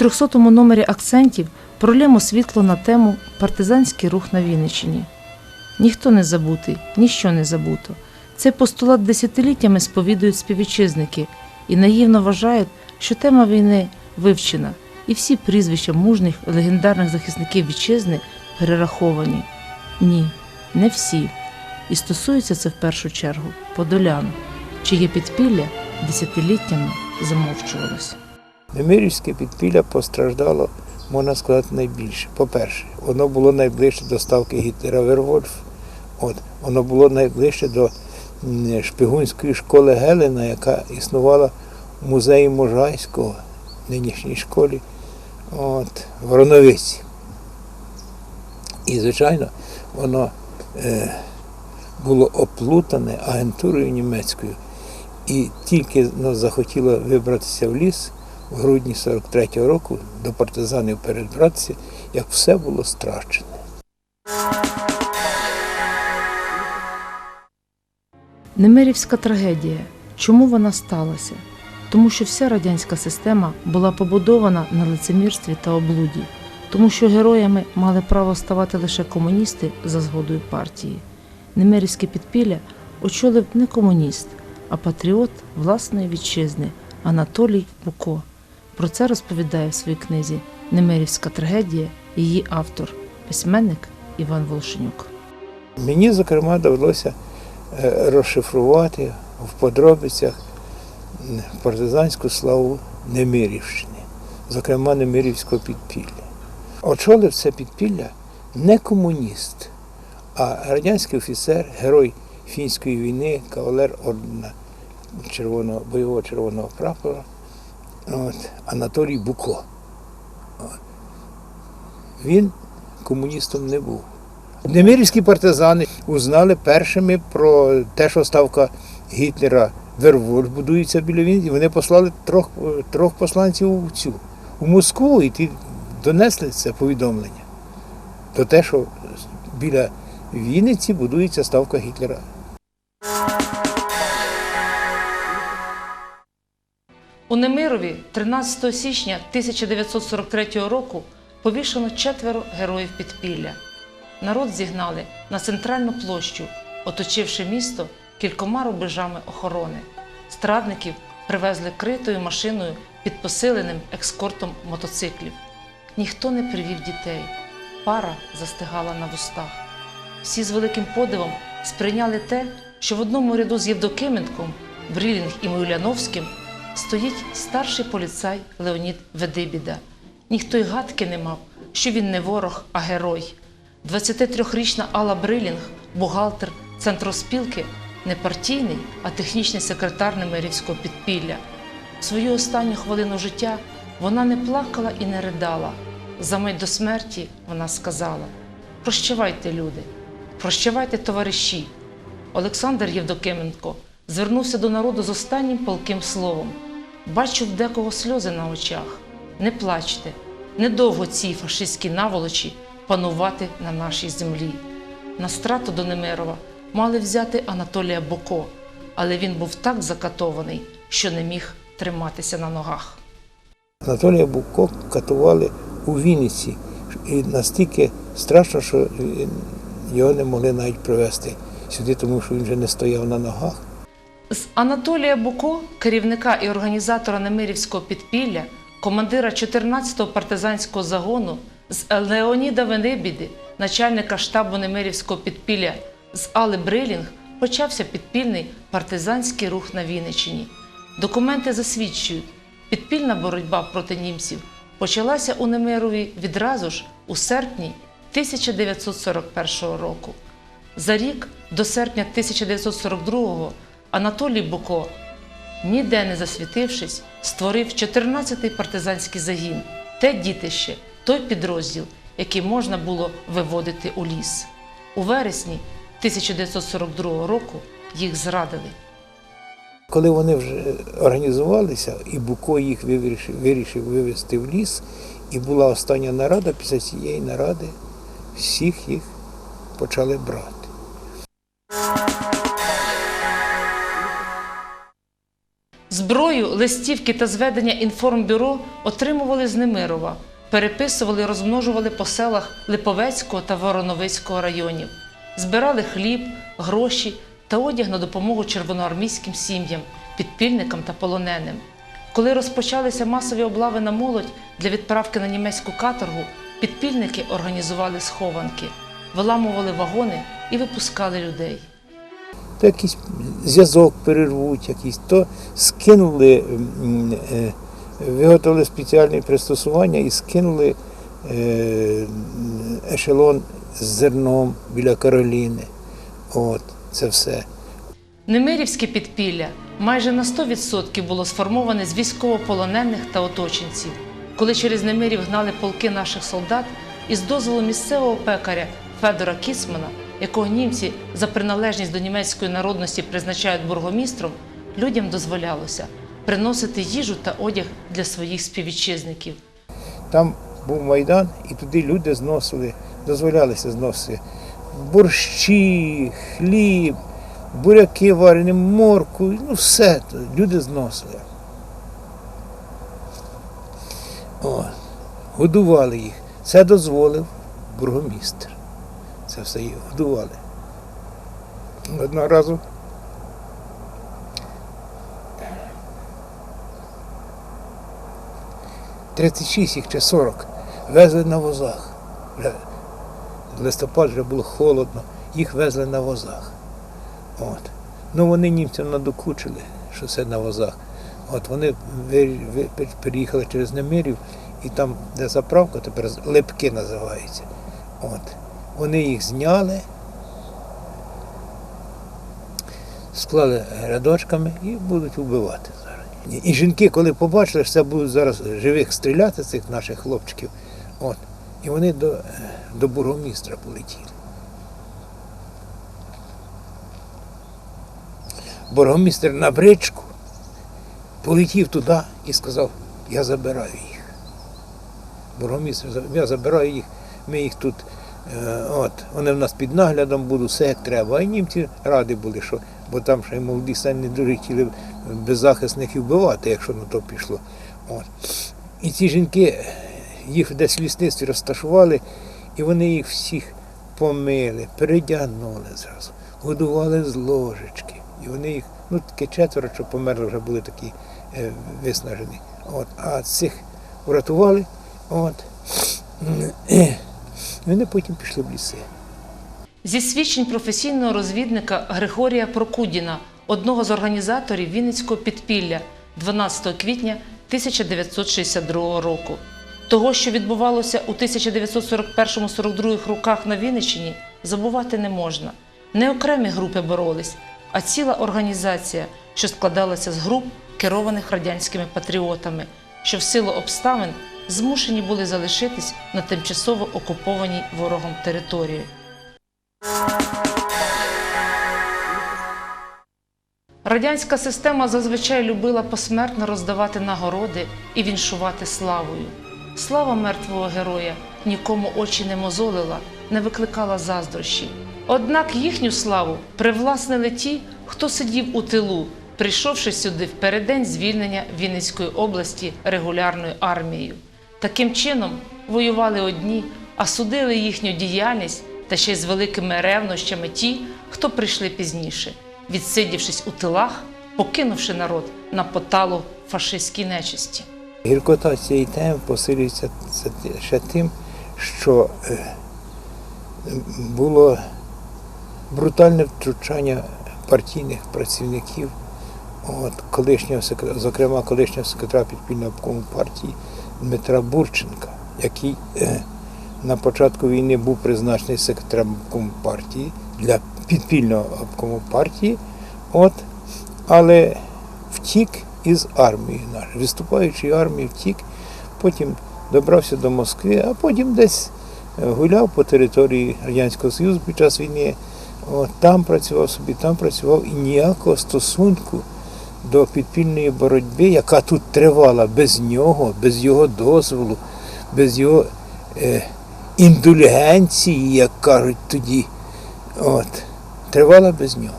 трьохсотому номері акцентів пролємо світло на тему Партизанський рух на Вінниччині. Ніхто не забутий, ніщо не забуто. Цей постулат десятиліттями сповідують співвітчизники і наївно вважають, що тема війни вивчена, і всі прізвища мужніх легендарних захисників вітчизни перераховані. Ні, не всі. І стосується це в першу чергу подолян, чиє підпілля десятиліттями замовчувалось. Немирівське підпілля постраждало, можна сказати, найбільше. По-перше, воно було найближче до ставки Гітлера Вервольф. От, воно було найближче до шпигунської школи Гелена, яка існувала в музеї Можайського, нинішній школі, от, в Роновиці. І, звичайно, воно е, було оплутане агентурою німецькою. І тільки ну, захотіло вибратися в ліс в грудні 43-го року до партизанів передбратися, як все було страчене. Немирівська трагедія. Чому вона сталася? Тому що вся радянська система була побудована на лицемірстві та облуді, тому що героями мали право ставати лише комуністи за згодою партії. Немирівське підпілля очолив не комуніст, а патріот власної вітчизни Анатолій Буко. Про це розповідає в своїй книзі Немирівська трагедія її автор, письменник Іван Волшенюк. Мені, зокрема, довелося е, розшифрувати в подробицях партизанську славу Немирівщини, зокрема Немирівського підпілля. Очолив це підпілля не комуніст, а радянський офіцер, герой фінської війни, кавалер ордена червоного, бойового червоного прапора от, Анатолій Буко. От. Він комуністом не був. Немирівські партизани узнали першими про те, що ставка Гітлера Вервольф будується біля Вінниці. і Вони послали трьох, трьох посланців у цю у Москву, і ті донесли це повідомлення. Про те, що біля Вінниці будується ставка Гітлера. У Немирові 13 січня 1943 року повішано четверо героїв підпілля. Народ зігнали на центральну площу, оточивши місто кількома рубежами охорони. Страдників привезли критою машиною під посиленим екскортом мотоциклів. Ніхто не привів дітей. Пара застигала на вустах. Всі з великим подивом сприйняли те, що в одному ряду з Євдокименком, Брілінг і Муляновським стоїть старший поліцай Леонід Ведибіда. Ніхто й гадки не мав, що він не ворог, а герой. 23-річна Алла Брилінг, бухгалтер центроспілки, не партійний, а технічний секретар Немирівського підпілля. В свою останню хвилину життя вона не плакала і не ридала. За мить до смерті вона сказала: Прощавайте, люди, прощавайте, товариші. Олександр Євдокименко звернувся до народу з останнім палким словом. Бачу в декого сльози на очах. Не плачте, недовго цій фашистській наволочі панувати на нашій землі. На страту до Немирова мали взяти Анатолія Боко, але він був так закатований, що не міг триматися на ногах. Анатолія Буко катували у Вінниці. І настільки страшно, що його не могли навіть привезти сюди, тому що він вже не стояв на ногах. З Анатолія Буко, керівника і організатора Немирівського підпілля, командира 14-го партизанського загону, з Леоніда Венебіди, начальника штабу Немирівського підпілля, з Али Брилінг, почався підпільний партизанський рух на Вінниччині. Документи засвідчують, підпільна боротьба проти німців почалася у Немирові відразу ж у серпні 1941 року. За рік до серпня 1942-го Анатолій Буко, ніде не засвітившись, створив 14-й партизанський загін, те дітище, той підрозділ, який можна було виводити у ліс. У вересні 1942 року їх зрадили. Коли вони вже організувалися, і Буко їх вирішив, вирішив вивезти в ліс, і була остання нарада, після цієї наради всіх їх почали брати. Зброю листівки та зведення інформбюро отримували з Немирова, переписували розмножували по селах Липовецького та Вороновицького районів, збирали хліб, гроші та одяг на допомогу червоноармійським сім'ям, підпільникам та полоненим. Коли розпочалися масові облави на молодь для відправки на німецьку каторгу, підпільники організували схованки, виламували вагони і випускали людей. То якийсь зв'язок перервуть, якийсь, то скинули, е, виготовили спеціальні пристосування і скинули е, ешелон з зерном біля Кароліни. От, це все. Немирівське підпілля майже на 100% було сформоване з військовополонених та оточенців. Коли через Немирів гнали полки наших солдат, із дозволу місцевого пекаря Федора Кісмана, якого німці за приналежність до німецької народності призначають бургомістром, людям дозволялося приносити їжу та одяг для своїх співвітчизників. Там був майдан, і туди люди зносили, дозволялися зносити борщі, хліб, буряки варені, морку, ну все то люди зносили. О, годували їх. Це дозволив бургомістр. Це все їх годували. Одного разу – 36 їх чи 40 везли на возах. Листопад вже було холодно, їх везли на возах. От. Ну вони німцям надокучили, що це на возах. От вони переїхали через Немирів, і там, де заправка, тепер Липки називається. От. Вони їх зняли, склали рядочками і будуть вбивати зараз. І жінки, коли побачили, що це будуть зараз живих стріляти, цих наших хлопчиків, от, і вони до, е, до бургомістра полетіли. Бургомістр на бричку полетів туди і сказав, я забираю їх. Бургомістр, я забираю їх, ми їх тут, от, вони в нас під наглядом будуть, все як треба. А німці раді були, що, бо там ще й молоді самі дуже хотіли беззахисних і вбивати, якщо на то пішло. От. І ці жінки їх десь в лісництві розташували, і вони їх всіх помили, передягнули зразу, годували з ложечки. І вони їх, ну таке четверо, що померли, вже були такі е, виснажені. От. А цих врятували, от. І вони потім пішли в ліси. Зі свідчень професійного розвідника Григорія Прокудіна, одного з організаторів Вінницького підпілля 12 квітня 1962 року. Того, що відбувалося у 1941-42 роках на Вінниччині, забувати не можна. Не окремі групи боролись, а ціла організація, що складалася з груп, керованих радянськими патріотами, що в силу обставин змушені були залишитись на тимчасово окупованій ворогом території. Радянська система зазвичай любила посмертно роздавати нагороди і віншувати славою. Слава мертвого героя нікому очі не мозолила, не викликала заздрощі. Однак їхню славу привласнили ті, хто сидів у тилу, прийшовши сюди в переддень звільнення Вінницької області регулярною армією. Таким чином воювали одні, а судили їхню діяльність та ще й з великими ревнощами ті, хто прийшли пізніше, відсидівшись у тилах, покинувши народ на поталу фашистській нечисті. Гіркота цієї теми посилюється ще тим, що е, було брутальне втручання партійних працівників, от, колишнього, зокрема колишнього секретаря підпільного партії Дмитра Бурченка, який е, на початку війни був призначений секретарем партії для підпільного обкому партії, от, але втік із армії нашої, виступаючої армії втік, потім добрався до Москви, а потім десь е, гуляв по території Радянського Союзу під час війни. От, там працював собі, там працював і ніякого стосунку до підпільної боротьби, яка тут тривала без нього, без його дозволу, без його е, індульгенції, як кажуть тоді. От, тривала без нього.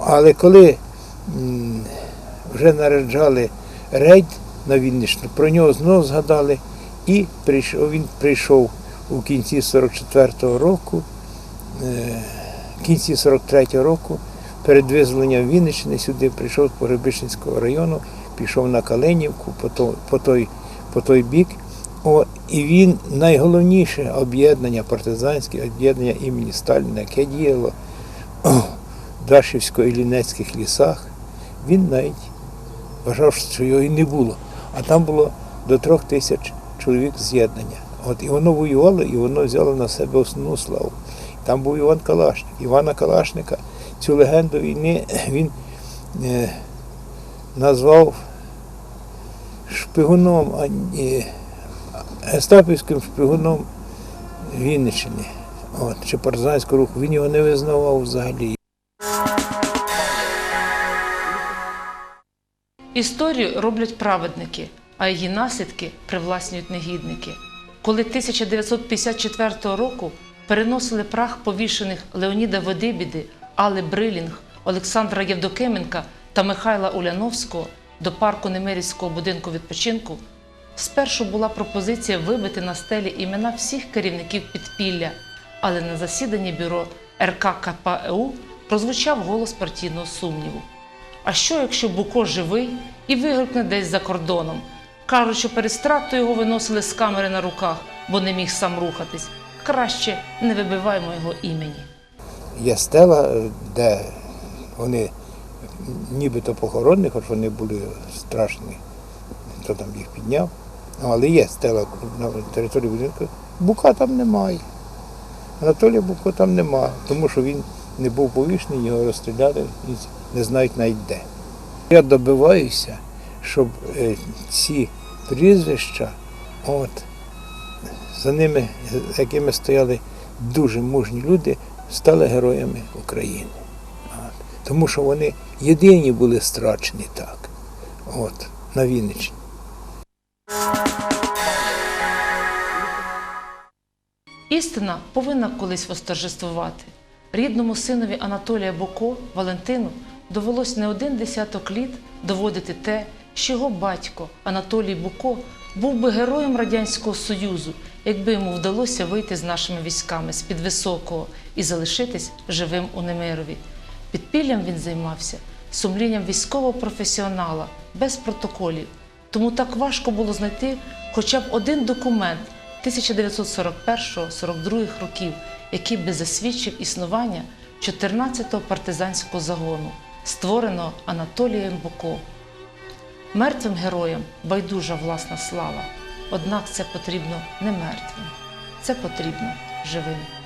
Але коли м, вже нараджали рейд на Вінничну, про нього знову згадали, і прийшов, він прийшов у кінці 44-го року, е, кінці 43-го року, перед визволенням Вінниччини сюди прийшов з Погребищенського району, пішов на Калинівку по той, по той, по той бік. О, і він найголовніше об'єднання, партизанське об'єднання імені Сталіна, яке діяло в Дашівсько-Іллінецьких лісах, він навіть вважав, що його і не було. А там було до трьох тисяч чоловік з'єднання. От і воно воювало, і воно взяло на себе основну славу. Там був Іван Калашник. Івана Калашника, цю легенду війни він е, назвав шпигуном, гестапівським шпигуном Вінниччини. От, чи партизанського руху. Він його не визнавав взагалі. Історію роблять праведники, а її наслідки привласнюють негідники. Коли 1954 року переносили прах повішених Леоніда Ведибіди, Али Брилінг, Олександра Євдокименка та Михайла Уляновського до парку Немирівського будинку відпочинку, спершу була пропозиція вибити на стелі імена всіх керівників підпілля, але на засіданні бюро РККПУ прозвучав голос партійного сумніву. А що, якщо Буко живий і вигукне десь за кордоном? Кажуть, що перед його виносили з камери на руках, бо не міг сам рухатись. Краще не вибиваймо його імені. Є стела, е, де вони нібито похоронені, хоч вони були страшні, хто там їх підняв. Ну, Але є стела на території будинку. Бука там немає. Анатолія Буко там нема, тому що він не був повішений, його розстріляли і не знають навіть де. Я добиваюся, щоб е, ці прізвища, от, за ними, за якими стояли дуже мужні люди, стали героями України. Тому що вони єдині були страчені так, от, на Вінниччині. Істина повинна колись восторжествувати. Рідному синові Анатолія Боко, Валентину, довелось не один десяток літ доводити те, що його батько Анатолій Буко був би героєм Радянського Союзу, якби йому вдалося вийти з нашими військами з під високого і залишитись живим у Немирові. Підпіллям він займався сумлінням військового професіонала, без протоколів. Тому так важко було знайти хоча б один документ 1941-42 років, який би засвідчив існування 14-го партизанського загону, створеного Анатолієм Буко. Мертвим героям байдужа власна слава. Однак це потрібно не мертвим, це потрібно живим.